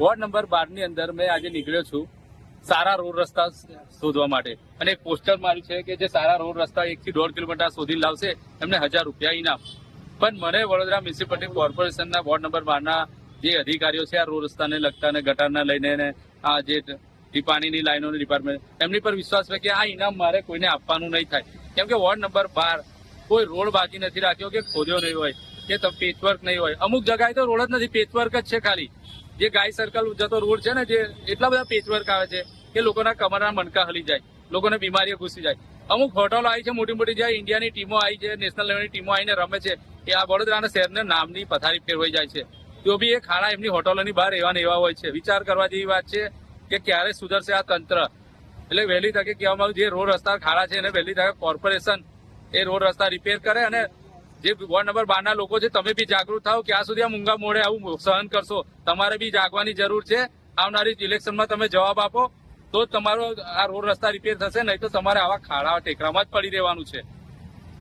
Ward number બારની અંદર મેં આજે નીકળ્યો છું સારા રોડ રસ્તા શોધવા માટે. અને એક પોસ્ટર માર્યું છે કે જે સારા રોડ રસ્તા એક થી દોઢ કિલોમીટર સુધી લાવશે, એમને હજાર રૂપિયા ઇનામ. પણ મને વડોદરા મ્યુનિસિપાલિટી કોર્પોરેશનના વોર્ડ નંબર બારના જે અધિકારીઓ છે, આ રોડ રસ્તાને લગતા ને ગટારના લઈને આ જે પાણીની લાઈનોની ડિપાર્ટમેન્ટ એમની પર વિશ્વાસ છે કે આ ઇનામ મારે કોઈને આપવાનું નહીં થાય. કેમ કે વોર્ડ નંબર બાર કોઈ રોડ બાકી નથી રાખ્યો કે ખોદ્યો નહીં હોય, કે પેચવર્ક નહીં હોય. અમુક જગાએ તો રોડ જ નથી પેચવર્ક જ છે ખાલી. જે ગાય સર્કલ જતો રોડ છે ને જે એટલા બધા પેચવર્ક આવે છે કે લોકોના કમરના મણકા હલી જાય, લોકોને બીમારીઓ ઘૂસી જાય. અમુક હોટલો આવી છે, મોટી મોટી, જ્યાં ઇન્ડિયાની ટીમો આવી છે નેશનલ લેવલની ટીમો આવીને રમે છે, એ આ વડોદરાના શહેરને નામની પથારી ફેરવાઈ જાય છે. તો બી એ ખાડા એમની હોટલોની બહાર એવા ને એવા હોય છે. વિચાર કરવા જેવી વાત છે કે ક્યારે સુધરશે આ તંત્ર? એટલે વહેલી તકે કહેવામાં આવ્યું જે રોડ રસ્તા ખાડા છે એને વહેલી તકે કોર્પોરેશન એ રોડ રસ્તા રિપેર કરે અને જે વોર્ડ નંબર બાર ના લોકો છે, તમે બી જાગૃત થાઓ ક્યાં સુધી આ મૂંગા મોડે આવું સહન કરશો. તમારે બી જાગવાની જરૂર છે. આવનારી ઇલેક્શનમાં તમે જવાબ આપો તો તમારો આ રોડ રસ્તા રિપેર થશે, નહીં તો તમારે આવા ખાડા ટેકરામાં જ પડી રહેવાનું છે.